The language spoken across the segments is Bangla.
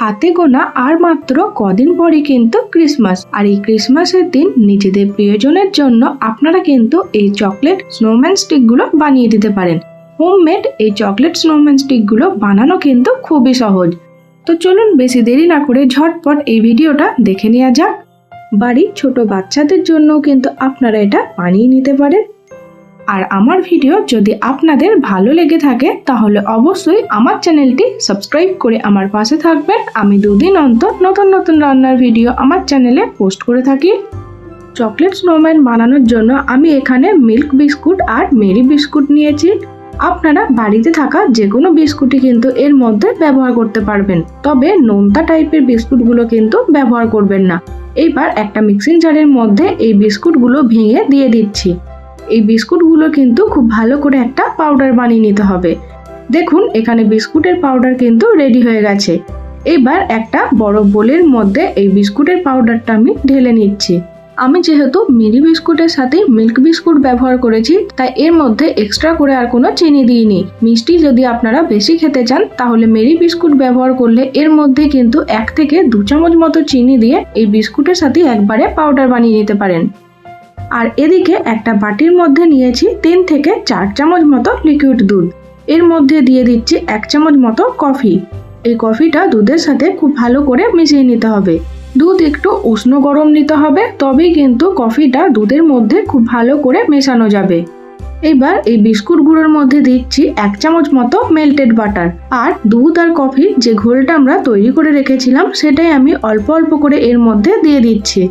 হাতে গোনা আর মাত্র কদিন পরই কিন্তু ক্রিসমাস। আর এই ক্রিসমাসের দিন নিজেদের প্রিয়জনের জন্য আপনারা কিন্তু এই চকলেট স্নোম্যান স্টিকগুলো বানিয়ে দিতে পারেন। হোমমেড এই চকলেট স্নোম্যান স্টিকগুলো বানানো কিন্তু খুবই সহজ। তো চলুন বেশি দেরি না করে ঝটপট এই ভিডিওটা দেখে নেওয়া যাক। বাড়ির ছোট বাচ্চাদের জন্যও কিন্তু আপনারা এটা বানিয়ে নিতে পারেন। আর আমার ভিডিও যদি আপনাদের ভালো লেগে থাকে, তাহলে অবশ্যই আমার চ্যানেলটি সাবস্ক্রাইব করে আমার পাশে থাকবেন। আমি দুদিন অন্তর নতুন নতুন রান্নার ভিডিও আমার চ্যানেলে পোস্ট করে থাকি। চকলেট স্নোম্যান বানানোর জন্য আমি এখানে মিল্ক বিস্কুট আর মেরি বিস্কুট নিয়েছি। আপনারা বাড়িতে থাকা যে কোনো বিস্কুটই কিন্তু এর মধ্যে ব্যবহার করতে পারবেন। তবে নোনতা টাইপের বিস্কুটগুলো কিন্তু ব্যবহার করবেন না। এইবার একটা মিক্সিং জারের মধ্যে এই বিস্কুটগুলো ভেঙে দিয়ে দিচ্ছি। এই বিস্কুটগুলো কিন্তু খুব ভালো করে একটা পাউডার বানিয়ে নিতে হবে। দেখুন, এখানে বিস্কুটের পাউডার কিন্তু রেডি হয়ে গেছে। এবার একটা বড় বোলের মধ্যে এই বিস্কুটের পাউডারটা আমি ঢেলে নিচ্ছি। আমি যেহেতু মিরি বিস্কুটের সাথে মিল্ক বিস্কুট ব্যবহার করেছি, তাই এর মধ্যে এক্সট্রা করে আর কোনো চিনি দিইনি। মিষ্টি যদি আপনারা বেশি খেতে চান, তাহলে মেরি বিস্কুট ব্যবহার করলে এর মধ্যে কিন্তু এক থেকে দু চামচ মতো চিনি দিয়ে এই বিস্কুটের সাথে একবারে পাউডার বানিয়ে নিতে পারেন। আর এদিকে একটা বাটির মধ্যে নিয়েছি তিন থেকে চার চামচ মতো লিকুইড দুধ। এর মধ্যে দিয়ে দিচ্ছি এক চামচ মতো কফি। এই কফিটা দুধের সাথে খুব ভালো করে মিশিয়ে নিতে হবে। দুধ একটু উষ্ণ গরম নিতে হবে, তবেই কিন্তু কফিটা দুধের মধ্যে খুব ভালো করে মেশানো যাবে। এবার এই বিস্কুট গুঁড়োর মধ্যে দিচ্ছি এক চামচ মতো মেল্টেড বাটার আর দুধ আর কফির যে ঘোলটা আমরা তৈরি করে রেখেছিলাম, সেটাই আমি অল্প অল্প করে এর মধ্যে দিয়ে দিচ্ছি।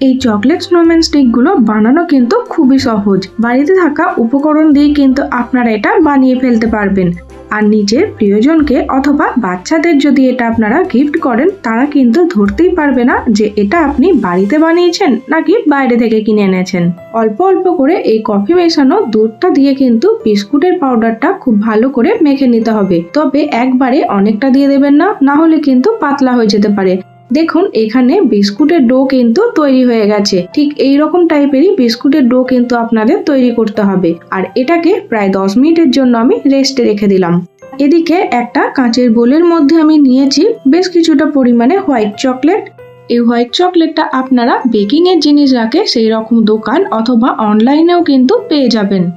এই চকলেট স্নোম্যান স্টিকগুলো বানানো কিন্তু খুবই সহজ। বাড়িতে থাকা উপকরণ দিয়ে কিন্তু আপনারা এটা বানিয়ে ফেলতে পারবেন। আর নিজের প্রিয়জনকে অথবা বাচ্চাদের যদি এটা আপনারা গিফট করেন, তারা কিন্তু ধরতেই পারবে না যে এটা আপনি বাড়িতে বানিয়েছেন নাকি বাইরে থেকে কিনে এনেছেন। অল্প অল্প করে এই কফি মেশানো দুধটা দিয়ে কিন্তু বিস্কুটের পাউডারটা খুব ভালো করে মেখে নিতে হবে। তবে একবারে অনেকটা দিয়ে দেবেন না না হলে কিন্তু পাতলা হয়ে যেতে পারে। দেখুন, এখানে বিস্কুটের ডো কিন্তু তৈরি হয়ে গেছে। ঠিক এই রকম টাইপেরই বিস্কুটের ডো কিন্তু আপনাদের তৈরি করতে হবে। আর এটাকে প্রায় দশ মিনিটের জন্য আমি রেস্টে রেখে দিলাম। এদিকে একটা কাঁচের বোলের মধ্যে আমি নিয়েছি বেশ কিছুটা পরিমাণে হোয়াইট চকলেট। এই হোয়াইট চকলেটটা আপনারা বেকিং এর জিনিস রাখে সেই রকম দোকান অথবা অনলাইনেও কিন্তু পেয়ে যাবেন।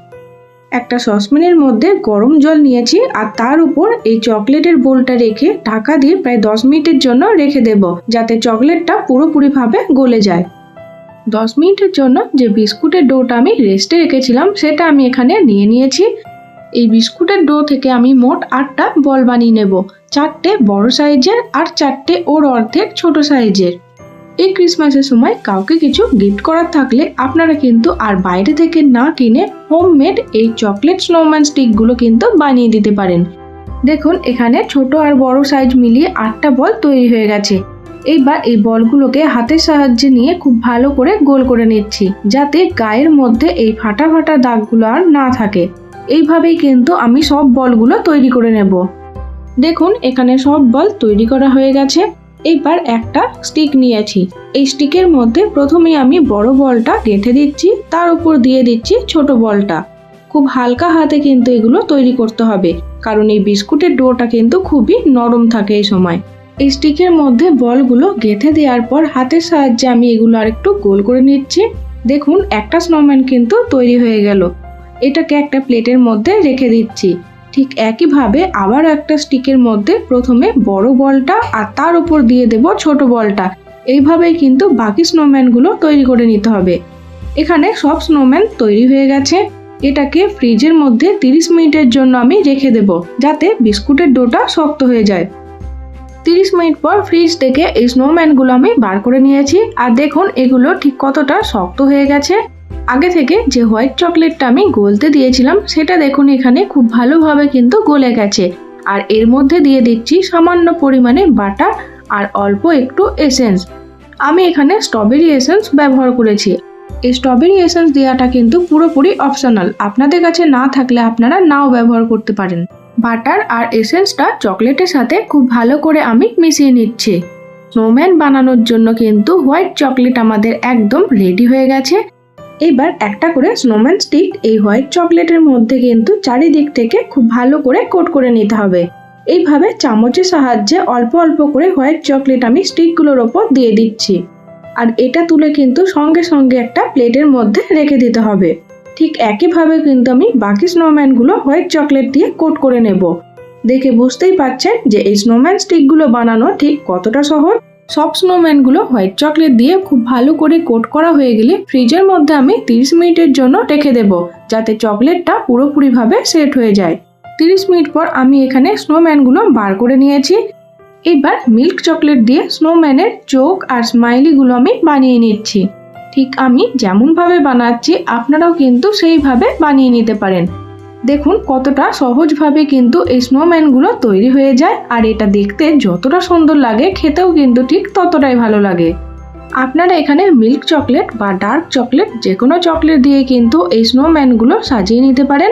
একটা সসপ্যানের মধ্যে গরম জল নিয়েছি আর তার উপর এই চকলেটের বোলটা রেখে ঢাকা দিয়ে প্রায় দশ মিনিটের জন্য রেখে দেব, যাতে চকলেটটা পুরোপুরিভাবে গলে যায়। দশ মিনিটের জন্য যে বিস্কুটের ডোটা আমি রেস্টে রেখেছিলাম, সেটা আমি এখানে নিয়ে নিয়েছি। এই বিস্কুটের ডো থেকে আমি মোট আটটা বল বানিয়ে নেব, চারটে বড় সাইজের আর চারটে ওর অর্ধেক ছোট সাইজের। এই ক্রিসমাসের সময় কাউকে কিছু গিফট করার থাকলে আপনারা কিন্তু আর বাইরে থেকে না কিনে হোমমেড এই চকলেট স্নোম্যান স্টিকগুলো কিন্তু বানিয়ে দিতে পারেন। দেখুন, এখানে ছোট আর বড় সাইজ মিলিয়ে আটটা বল তৈরি হয়ে গেছে। এইবার এই বলগুলোকে হাতের সাহায্যে নিয়ে খুব ভালো করে গোল করে নিচ্ছি, যাতে গায়ের মধ্যে এই ফাটা ফাটা দাগগুলো আর না থাকে। এইভাবেই কিন্তু আমি সব বলগুলো তৈরি করে নেব। দেখুন, এখানে সব বল তৈরি করা হয়ে গেছে। এইবার একটা স্টিক নিয়েছি। এই স্টিকের মধ্যে প্রথমে আমি বড় বলটা গেঁথে দিচ্ছি, তার উপর দিয়ে দিচ্ছি ছোট বলটা। খুব হালকা হাতে কিন্তু এগুলো তৈরি করতে হবে, কারণ এই বিস্কুটের ডোটা কিন্তু খুবই নরম থাকে এই সময়। এই স্টিকের মধ্যে বলগুলো গেঁথে দেওয়ার পর হাতের সাহায্যে আমি এগুলো আরেকটু গোল করে নিচ্ছি। দেখুন, একটা স্নোম্যান কিন্তু তৈরি হয়ে গেল। এটাকে একটা প্লেটের মধ্যে রেখে দিচ্ছি। ঠিক একইভাবে আবার একটা স্টিকের মধ্যে প্রথমে বড় বলটা আর তার উপর দিয়ে দেব ছোট বলটা। এইভাবেই কিন্তু বাকি স্নোম্যানগুলো তৈরি করে নিতে হবে। এখানে সব স্নোম্যান তৈরি হয়ে গেছে। এটাকে ফ্রিজের মধ্যে 30 মিনিটের জন্য আমি রেখে দেব যাতে বিস্কুটের ডোটা শক্ত হয়ে যায়। 30 মিনিট পর ফ্রিজ থেকে এই স্নোম্যানগুলো আমি বার করে নিয়েছি। আর দেখুন এগুলো ঠিক কতটা শক্ত হয়ে গেছে। আগে থেকে যে হোয়াইট চকলেটটা আমি গলতে দিয়েছিলাম, সেটা দেখুন এখানে খুব ভালোভাবে কিন্তু গলে গেছে। আর এর মধ্যে দিয়ে দিচ্ছি সামান্য পরিমাণে বাটার আর অল্প একটু এসেন্স। আমি এখানে স্ট্রবেরি এসেন্স ব্যবহার করেছি। এই স্ট্রবেরি এসেন্স দেওয়াটা কিন্তু পুরোপুরি অপশনাল। আপনাদের কাছে না থাকলে আপনারা নাও ব্যবহার করতে পারেন। বাটার আর এসেন্সটা চকলেটের সাথে খুব ভালো করে আমি মিশিয়ে নিচ্ছি। স্নোম্যান বানানোর জন্য কিন্তু হোয়াইট চকলেট আমাদের একদম রেডি হয়ে গেছে। এবার একটা করে স্নোম্যান স্টিক এই হোয়াইট চকলেটের মধ্যে কিন্তু চারিদিক থেকে খুব ভালো করে কোট করে নিতে হবে। এইভাবে চামচের সাহায্যে অল্প অল্প করে হোয়াইট চকলেট আমি স্টিকগুলোর ওপর দিয়ে দিচ্ছি। আর এটা তুলে কিন্তু সঙ্গে সঙ্গে একটা প্লেটের মধ্যে রেখে দিতে হবে। ঠিক একইভাবে কিন্তু আমি বাকি স্নোম্যানগুলো হোয়াইট চকলেট দিয়ে কোট করে নেব। দেখে বুঝতেই পারছেন যে এই স্নোম্যান স্টিকগুলো বানানো ঠিক কতটা সহজ। সব স্নোম্যানগুলো হোয়াইট চকলেট দিয়ে খুব ভালো করে কোট করা হয়ে গেলে ফ্রিজের মধ্যে আমি 30 মিনিটের জন্য রেখে দেব, যাতে চকলেটটা পুরোপুরিভাবে সেট হয়ে যায়। 30 মিনিট পর আমি এখানে স্নোম্যানগুলো বার করে নিয়েছি। এবার মিল্ক চকলেট দিয়ে স্নোম্যানের চোখ আর স্মাইলিগুলো আমি বানিয়ে নিচ্ছি। ঠিক আমি যেমনভাবে বানাচ্ছি, আপনারাও কিন্তু সেইভাবে বানিয়ে নিতে পারেন। দেখুন কতটা সহজভাবে কিন্তু এই স্নোম্যানগুলো তৈরি হয়ে যায়, আর এটা দেখতে যতটা সুন্দর লাগে, খেতেও কিন্তু ঠিক ততটাই ভালো লাগে। আপনারা এখানে মিল্ক চকলেট বা ডার্ক চকলেট যে কোনো চকলেট দিয়ে কিন্তু এই স্নোম্যানগুলো সাজিয়ে নিতে পারেন।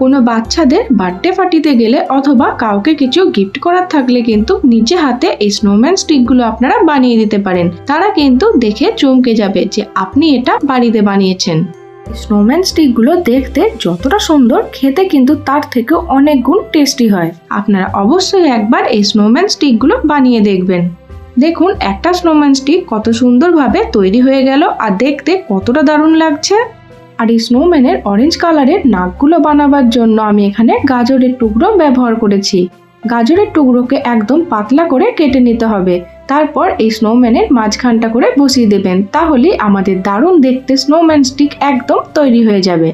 কোনো বাচ্চাদের বার্থডে পার্টিতে গেলে অথবা কাউকে কিছু গিফট করার থাকলে কিন্তু নিজে হাতে এই স্নোম্যান স্টিকগুলো আপনারা বানিয়ে দিতে পারেন। তারা কিন্তু দেখে চমকে যাবে যে আপনি এটা বাড়িতে বানিয়েছেন। স্নোম্যান স্টিকগুলো দেখতে যতটা সুন্দর, খেতে কিন্তু তার থেকেও অনেক গুণ টেস্টি হয়। আপনারা অবশ্যই একবার এই স্নোম্যান স্টিকগুলো বানিয়ে দেখবেন। দেখুন, একটা স্নোম্যান স্টিক কত সুন্দরভাবে তৈরি হয়ে গেল আর দেখতে কতটা দারুণ লাগছে। আর এই স্নোম্যানের অরেঞ্জ কালারের নাকগুলো বানাবার জন্য আমি এখানে গাজরের টুকরো ব্যবহার করেছি। গাজরের টুকরোকে একদম পাতলা করে কেটে নিতে হবে। তারপর এই স্নোম্যানের মাঝখানটা করে বসিয়ে দেবেন। তাহলে আমাদের দারুণ দেখতে স্নোম্যান স্টিক একদম তৈরি হয়ে যাবে।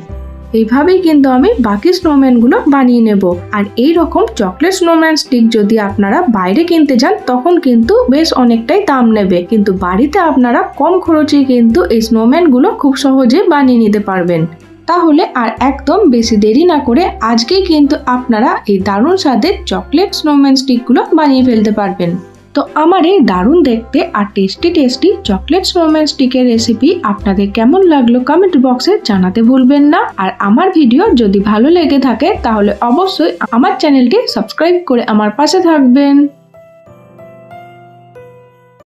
এইভাবেই কিন্তু আমি বাকি স্নোম্যানগুলো বানিয়ে নেব। আর এই রকম চকলেট স্নোম্যান স্টিক যদি আপনারা বাইরে কিনতে যান, তখন কিন্তু বেশ অনেকটাই দাম নেবে। কিন্তু বাড়িতে আপনারা কম খরচে কিন্তু এই স্নোম্যানগুলো খুব সহজে বানিয়ে নিতে পারবেন। তাহলে আর একদম বেশি দেরি না করে আজকেই কিন্তু আপনারা এই দারুণ স্বাদের চকলেট স্নোম্যান স্টিকগুলো বানিয়ে ফেলতে পারবেন। তো আমার এই দারুণ দেখতে আর টেস্টি টেস্টি চকলেট স্নোম্যান স্টিকের রেসিপি আপনাদের কেমন লাগল কমেন্ট বক্সে জানাতে ভুলবেন না। আর আমার ভিডিও যদি ভালো লেগে থাকে, তাহলে অবশ্যই আমার চ্যানেলটি সাবস্ক্রাইব করে আমার পাশে থাকবেন।